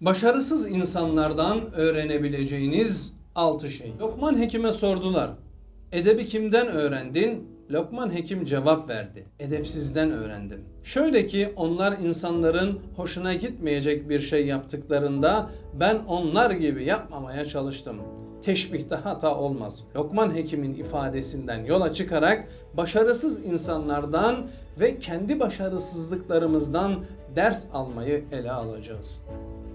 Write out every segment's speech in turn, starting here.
Başarısız insanlardan öğrenebileceğiniz 6 şey. Lokman Hekim'e sordular. Edebi kimden öğrendin? Lokman Hekim cevap verdi. Edepsizden öğrendim. Şöyle ki onlar insanların hoşuna gitmeyecek bir şey yaptıklarında ben onlar gibi yapmamaya çalıştım. Teşbihte hata olmaz. Lokman Hekim'in ifadesinden yola çıkarak başarısız insanlardan ve kendi başarısızlıklarımızdan ders almayı ele alacağız.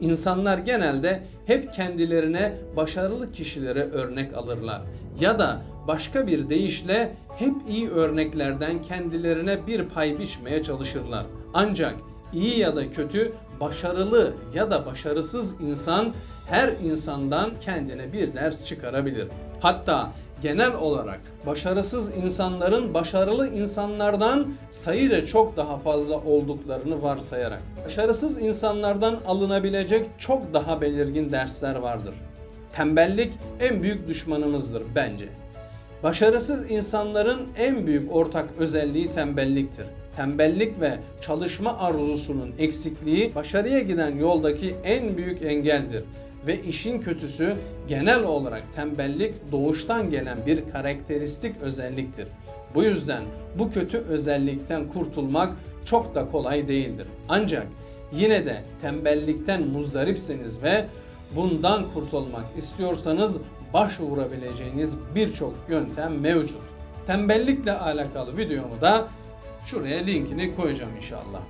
İnsanlar genelde hep kendilerine başarılı kişilere örnek alırlar ya da başka bir deyişle hep iyi örneklerden kendilerine bir pay biçmeye çalışırlar. Ancak iyi ya da kötü, başarılı ya da başarısız insan her insandan kendine bir ders çıkarabilir. Hatta genel olarak başarısız insanların başarılı insanlardan sayıca çok daha fazla olduklarını varsayarak başarısız insanlardan alınabilecek çok daha belirgin dersler vardır. Tembellik en büyük düşmanımızdır bence. Başarısız insanların en büyük ortak özelliği tembelliktir. Tembellik ve çalışma arzusunun eksikliği başarıya giden yoldaki en büyük engeldir. Ve işin kötüsü genel olarak tembellik doğuştan gelen bir karakteristik özelliktir. Bu yüzden bu kötü özellikten kurtulmak çok da kolay değildir. Ancak yine de tembellikten muzdaripseniz ve bundan kurtulmak istiyorsanız başvurabileceğiniz birçok yöntem mevcut. Tembellikle alakalı videomu da şuraya linkini koyacağım inşallah.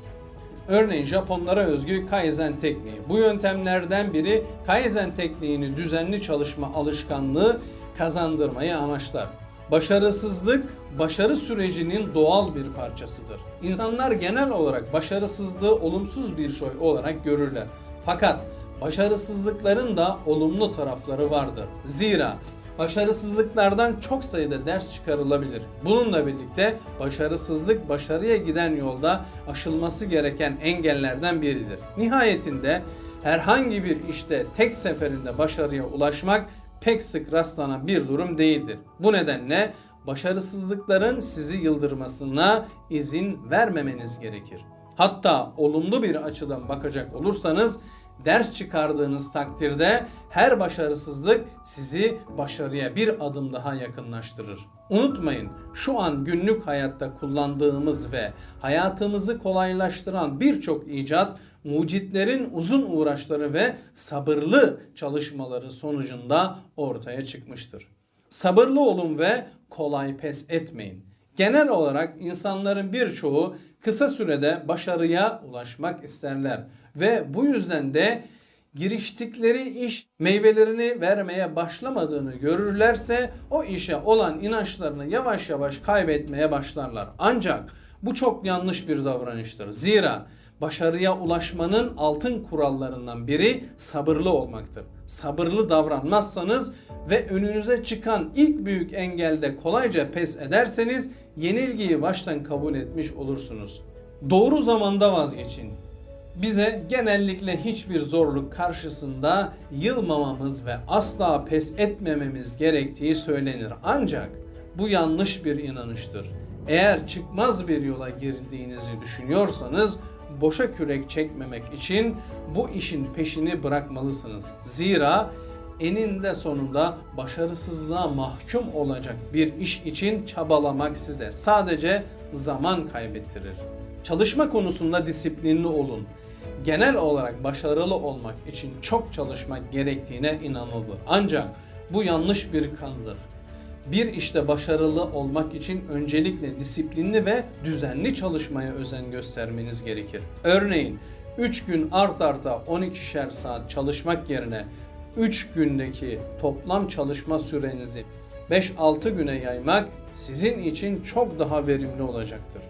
Örneğin Japonlara özgü Kaizen tekniği. Bu yöntemlerden biri Kaizen tekniğini düzenli çalışma alışkanlığı kazandırmayı amaçlar. Başarısızlık başarı sürecinin doğal bir parçasıdır. İnsanlar genel olarak başarısızlığı olumsuz bir şey olarak görürler. Fakat başarısızlıkların da olumlu tarafları vardır. Zira başarısızlıklardan çok sayıda ders çıkarılabilir. Bununla birlikte başarısızlık başarıya giden yolda aşılması gereken engellerden biridir. Nihayetinde herhangi bir işte tek seferinde başarıya ulaşmak pek sık rastlanan bir durum değildir. Bu nedenle başarısızlıkların sizi yıldırmasına izin vermemeniz gerekir. Hatta olumlu bir açıdan bakacak olursanız ders çıkardığınız takdirde her başarısızlık sizi başarıya bir adım daha yakınlaştırır. Unutmayın şu an günlük hayatta kullandığımız ve hayatımızı kolaylaştıran birçok icat mucitlerin uzun uğraşları ve sabırlı çalışmaları sonucunda ortaya çıkmıştır. Sabırlı olun ve kolay pes etmeyin. Genel olarak insanların birçoğu kısa sürede başarıya ulaşmak isterler ve bu yüzden de giriştikleri iş meyvelerini vermeye başlamadığını görürlerse o işe olan inançlarını yavaş yavaş kaybetmeye başlarlar. Ancak bu çok yanlış bir davranıştır. Zira başarıya ulaşmanın altın kurallarından biri sabırlı olmaktır. Sabırlı davranmazsanız ve önünüze çıkan ilk büyük engelde kolayca pes ederseniz yenilgiyi baştan kabul etmiş olursunuz. Doğru zamanda vazgeçin. Bize genellikle hiçbir zorluk karşısında yılmamamız ve asla pes etmememiz gerektiği söylenir. Ancak bu yanlış bir inanıştır. Eğer çıkmaz bir yola girdiğinizi düşünüyorsanız boşa kürek çekmemek için bu işin peşini bırakmalısınız. Zira eninde sonunda başarısızlığa mahkum olacak bir iş için çabalamak size sadece zaman kaybettirir. Çalışma konusunda disiplinli olun. Genel olarak başarılı olmak için çok çalışmak gerektiğine inanılır. Ancak bu yanlış bir kanıdır. Bir işte başarılı olmak için öncelikle disiplinli ve düzenli çalışmaya özen göstermeniz gerekir. Örneğin 3 gün art arda 12'şer saat çalışmak yerine 3 gündeki toplam çalışma sürenizi 5-6 güne yaymak sizin için çok daha verimli olacaktır.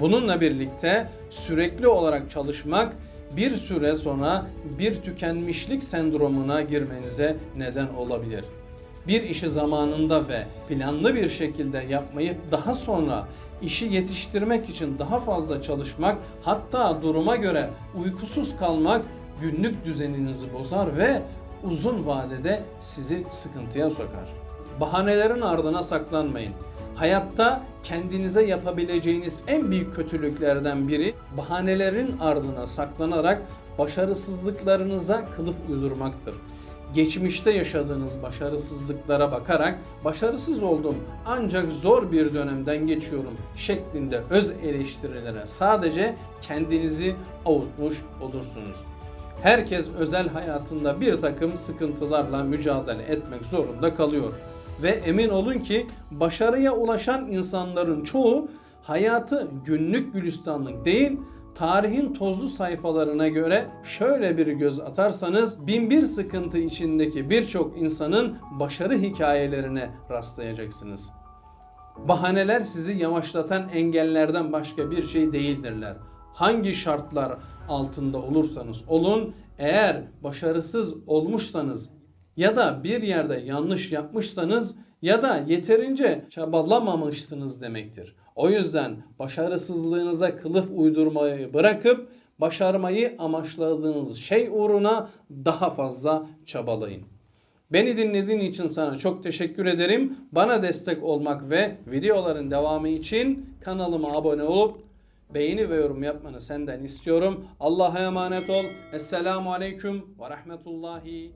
Bununla birlikte sürekli olarak çalışmak bir süre sonra bir tükenmişlik sendromuna girmenize neden olabilir. Bir işi zamanında ve planlı bir şekilde yapmayıp daha sonra işi yetiştirmek için daha fazla çalışmak, hatta duruma göre uykusuz kalmak günlük düzeninizi bozar ve uzun vadede sizi sıkıntıya sokar. Bahanelerin ardına saklanmayın. Hayatta kendinize yapabileceğiniz en büyük kötülüklerden biri bahanelerin ardına saklanarak başarısızlıklarınıza kılıf uydurmaktır. Geçmişte yaşadığınız başarısızlıklara bakarak başarısız oldum ancak zor bir dönemden geçiyorum şeklinde öz eleştirilere sadece kendinizi avutmuş olursunuz. Herkes özel hayatında bir takım sıkıntılarla mücadele etmek zorunda kalıyor. Ve emin olun ki başarıya ulaşan insanların çoğu hayatı günlük gülistanlık değil, tarihin tozlu sayfalarına göre şöyle bir göz atarsanız binbir sıkıntı içindeki birçok insanın başarı hikayelerine rastlayacaksınız. Bahaneler sizi yavaşlatan engellerden başka bir şey değildirler. Hangi şartlar altında olursanız olun, eğer başarısız olmuşsanız ya da bir yerde yanlış yapmışsanız ya da yeterince çabalamamışsınız demektir. O yüzden başarısızlığınıza kılıf uydurmayı bırakıp başarmayı amaçladığınız şey uğruna daha fazla çabalayın. Beni dinlediğin için sana çok teşekkür ederim. Bana destek olmak ve videoların devamı için kanalıma abone olup beğeni ve yorum yapmanı senden istiyorum. Allah'a emanet ol. Esselamu Aleyküm ve Rahmetullahi